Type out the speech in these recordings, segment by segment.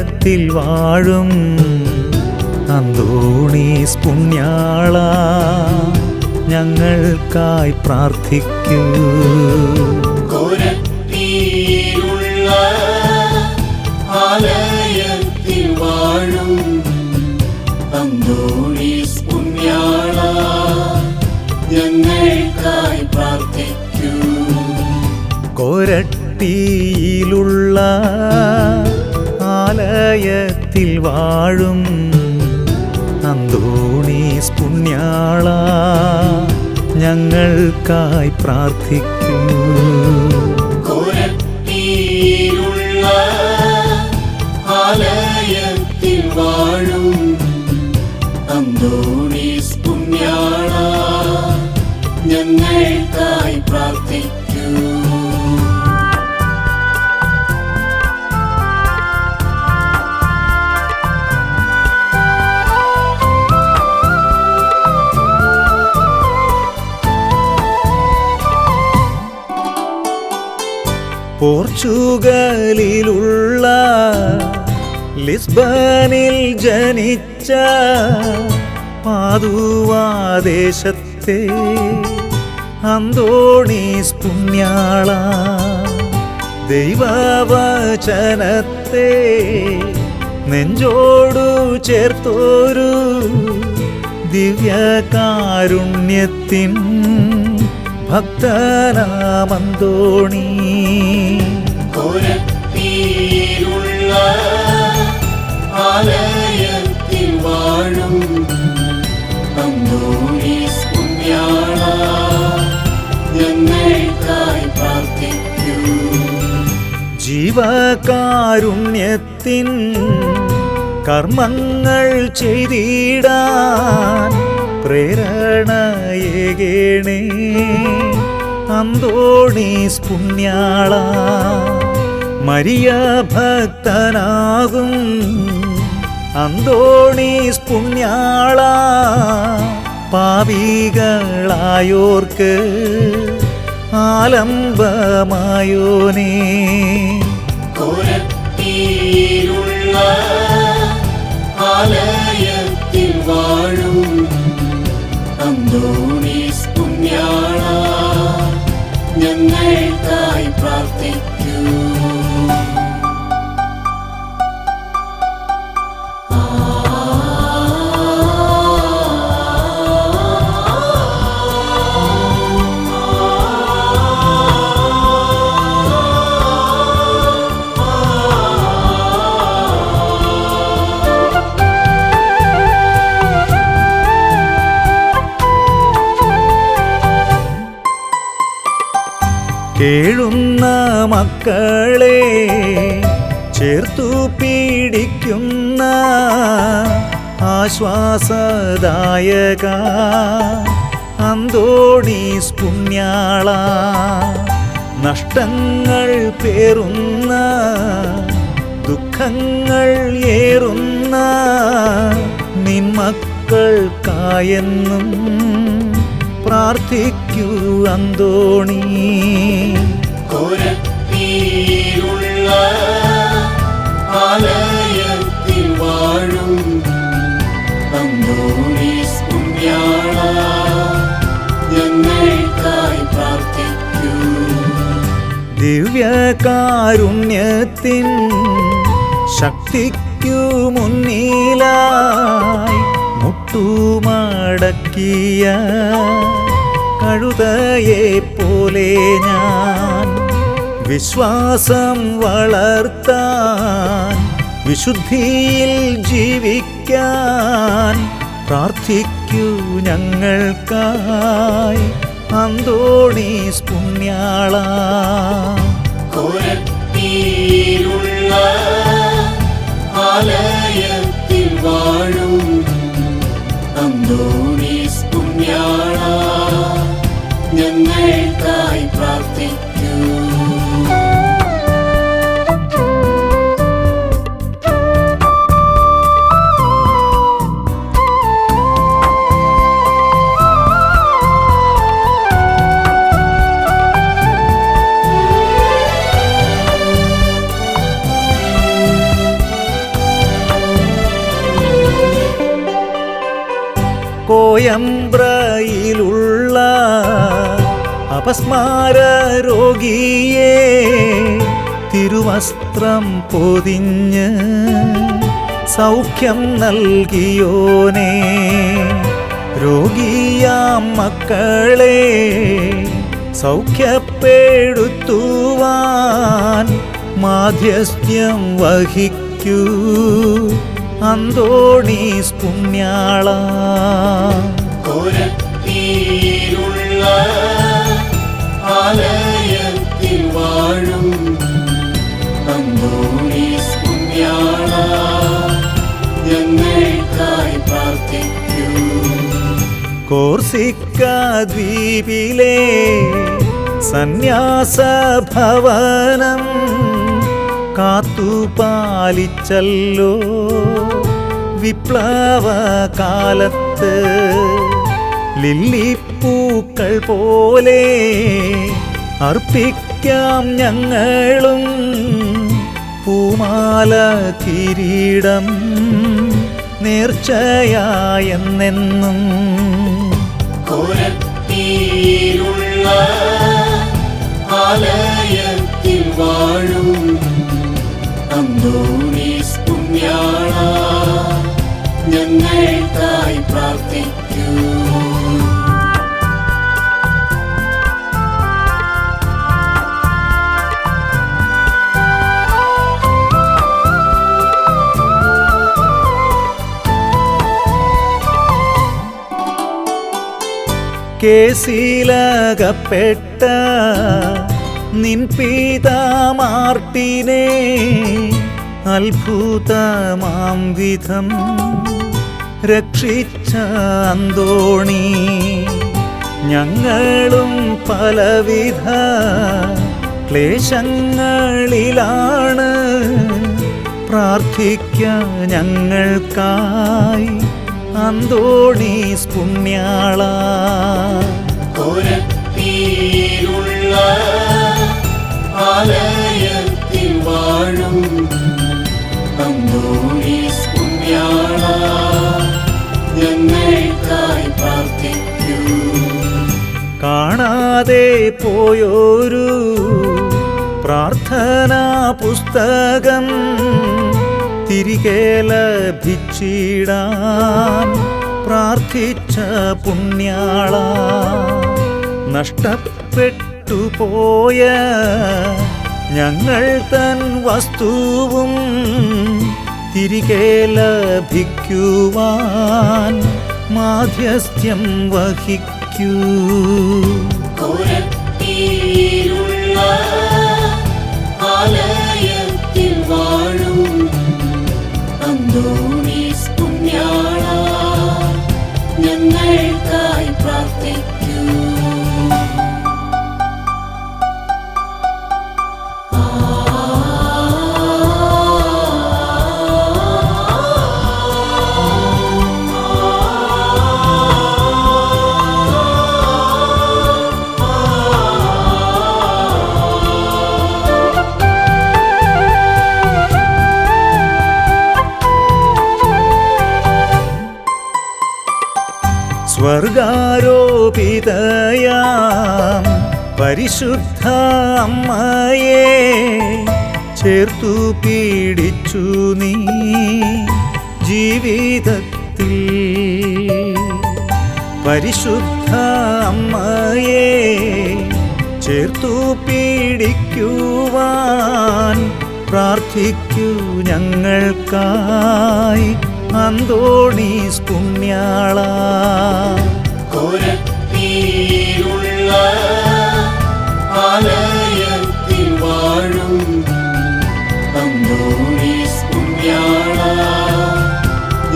ആലയത്തിൽ വാഴും അന്തോണീസ് പുണ്യാള ഞങ്ങൾക്കായി പ്രാർത്ഥിക്കൂ. ആലയത്തിൽ വാഴും അന്തോണീസ് പുണ്യാള ഞങ്ങൾക്കായി പ്രാർത്ഥിക്കൂ. കൊരട്ടിയിലുള്ള ആലയത്തിൽ വാഴും അന്തോണീസ് പുണ്യാള ഞങ്ങൾക്കായി പ്രാർത്ഥിക്കും. ആലയത്തിൽ വാഴും അന്തോണീസ് പോർച്ചുഗലിലുള്ള ലിസ്ബനിൽ ജനിച്ച പാതുവാദേശത്തെ അന്തോണീസ് പുണ്യാള ദൈവവചനത്തെ നെഞ്ചോടു ചേർത്തോരു ദിവ്യകാരുണ്യത്തിൻ ഭക്തനാമന്തോണി. കൊരട്ടിയിലുള്ള ആലയത്തിൽ വാഴും അന്തോണീസ് പുണ്യാള ഞങ്ങൾക്കായി പ്രാർത്ഥിക്കൂ. ജീവകാരുണ്യത്തിൻ കർമ്മങ്ങൾ ചെയ്തിടാൻ പ്രേരണയേകേണേ. അന്തോണീസ് പുണ്യാള മരിയ ഭക്തനാകും. അന്തോണീസ് പുണ്യാള പാവികളായോർക്ക് ആലംബമായോനേ. ആലയത്തിൽ വാഴും ഞങ്ങൾക്കായി പ്രാർത്ഥിക്കൂ കേഴുന്ന മക്കളെ ചേർത്തു പീഡിക്കുന്ന ആശ്വാസദായക അന്തോണീസ് പുണ്യാള നഷ്ടങ്ങൾ പേറുന്ന ദുഃഖങ്ങൾ ഏറുന്ന നിന്മക്കൾക്കായെന്നും പ്രാർത്ഥിക്കൂ അന്തോണി. കൊരട്ടിയിലുള്ള ആലയത്തിൽ വാഴും അന്തോണീസ് പുണ്യാള ഞങ്ങൾക്കായി പ്രാർത്ഥിക്കൂ. ദിവ്യകാരുണ്യത്തിൻ ശക്തിക്കു മുന്നിലായി മുട്ടുമടക്കിയ കഴുതയെ പോലെ ഞാൻ വിശ്വാസം വളർത്താൻ വിശുദ്ധിയിൽ ജീവിക്കാൻ പ്രാർത്ഥിക്കൂ ഞങ്ങൾക്കായി അന്തോണീസ് പുണ്യാള. പേരമ്പ്രയിലുള്ള അപസ്മാര രോഗിയെ തിരുവസ്ത്രം പൊതിഞ്ഞ് സൗഖ്യം നൽകിയോനേ. രോഗിയാം മക്കളെ സൗഖ്യപ്പെടുത്തുവാൻ മാധ്യസ്ഥ്യം വഹിക്കൂ. അന്തോണീസ് പുണ്യാള കൊരത്തിയിലുള്ള ആലയത്തിൽ വാഴും അന്തോണീസ് പുണ്യാള ദ്വീപിലെ സന്യാസ ഭവനം കാത്തുപാലിച്ചല്ലോ വിപ്ലവ കാലത്ത് ലില്ലിപ്പൂക്കൾ പോലെ അർപ്പിക്കാം ഞങ്ങളും പൂമാല കിരീടം നേർച്ചയായെന്നെന്നും കൊരത്തിയിലുള്ള ആലയത്തിൽ വാഴും അന്തോണീസ് പുണ്യാള കേസിലകപ്പെട്ട നിൻ പീതാമാർട്ടിനെ അത്ഭുതമാം വിധം രക്ഷിച്ച അന്തോണി. ഞങ്ങളും പലവിധ ക്ലേശങ്ങളിലാണ് പ്രാർത്ഥിക്ക ഞങ്ങൾക്കായി. അന്തോണീസ് പുണ്യാള. കൊരത്തിയിലുള്ള ആലയത്തിൽ വാഴും അന്തോണീസ് പുണ്യാള. ഞങ്ങൾക്കായി പ്രാർത്ഥിക്കൂ. കാണാതെ പോയൊരു പ്രാർത്ഥനാ പുസ്തകം തിരികെ ലഭിച്ചിടാൻ പ്രാർത്ഥിച്ച പുണ്യാള. നഷ്ടപ്പെട്ടു പോയ ഞങ്ങൾ തൻ വസ്തുവും തിരികെ ലഭിക്കുവാൻ മാധ്യസ്ഥ്യം വഹിക്കൂ. ആലയത്തിൽ വാഴും പുണ്യാള ഞങ്ങൾക്കായി പ്രാർത്ഥിക്കൂ. സ്വർഗാരോപിതയാം പരിശുദ്ധ അമ്മയെ ചേർത്തു പീഡിച്ചു നീ ജീവിതത്തിൽ. പരിശുദ്ധ അമ്മയെ ചേർത്തു പീഡിക്കുവാൻ പ്രാർത്ഥിക്കൂ ഞങ്ങൾക്കായി. അന്തോണീസ് പുണ്യാള. കൊരത്തിയിലുള്ള ആലയത്തിൽ വാഴും അന്തോണീസ് പുണ്യാള.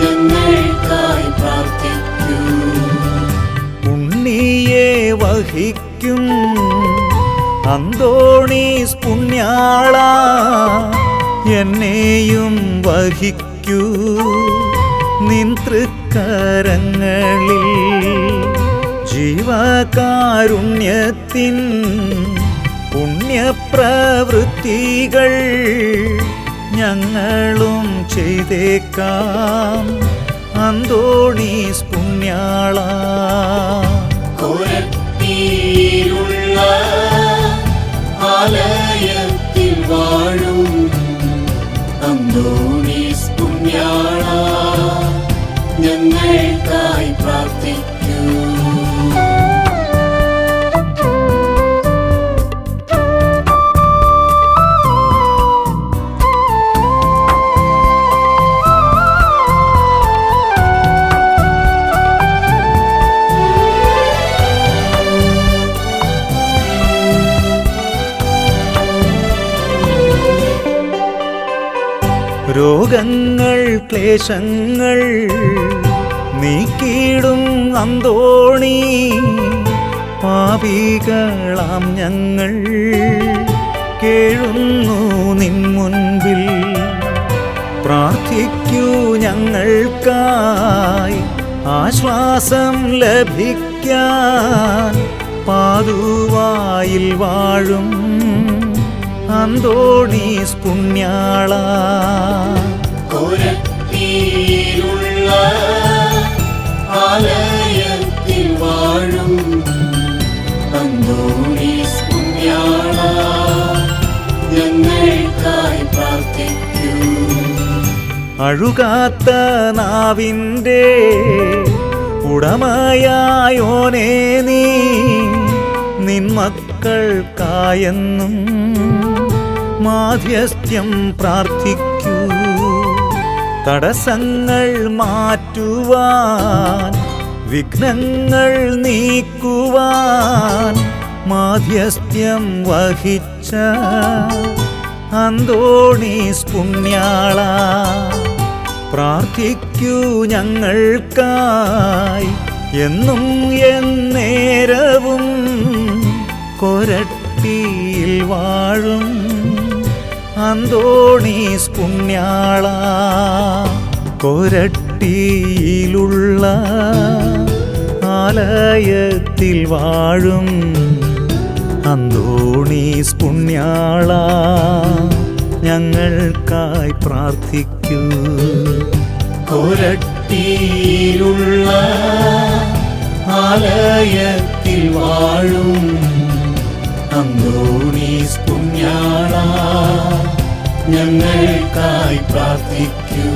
ഞങ്ങൾക്കായി പ്രാർത്ഥിക്കൂ. ഉണ്ണിയെ വഹിക്കും അന്തോണീസ് പുണ്യാള. എന്നെയും വഹിക്കൂ. നിൻ തൃക്കരങ്ങളിൽ ജീവകാരുണ്യത്തിൻ പുണ്യപ്രവൃത്തികൾ ഞങ്ങളും ചെയ്തേക്കാം. അന്തോണീസ് പുണ്യാള. കൊരത്തിയിലുള്ള ആലയത്തിൽ വാഴും അന്തോണീസ് രോഗങ്ങൾ ക്ലേശങ്ങൾ നീക്കിയിടും അന്തോണി. പാപികളാം ഞങ്ങൾ കേഴുന്നു നിൻ മുൻപിൽ. പ്രാർത്ഥിക്കൂ ഞങ്ങൾക്കായി ആശ്വാസം ലഭിക്കാൻ. പാതുവായിൽ വാഴും അന്തോണീസ് പുണ്യാള. അഴുകാത്ത നാവിന്റെ ഉടമയായോനേ നീ നിൻ മക്കൾക്കായെന്നും മാധ്യസ്ഥ്യം പ്രാർത്ഥിക്കൂ. തടസ്സങ്ങൾ മാറ്റുവാൻ വിഘ്നങ്ങൾ നീക്കുവാൻ മാധ്യസ്ഥ്യം വഹിച്ച അന്തോണീസ് പുണ്യാള. പ്രാർത്ഥിക്കൂ ഞങ്ങൾക്കായി. എന്നും എന്നേരവും കൊരട്ടിയിൽ വാഴും അന്തോണീസ് പുണ്യാള. കൊരട്ടിയിലുള്ള ആലയത്തിൽ വാഴും അന്തോണീസ് പുണ്യാള. ഞങ്ങൾക്കായി പ്രാർത്ഥിക്കൂ. കൊരട്ടിയിലുള്ള ആലയത്തിൽ വാഴും അന്തോണീസ് പുണ്യാള ഞങ്ങൾക്കായി പ്രാർത്ഥിക്കൂ.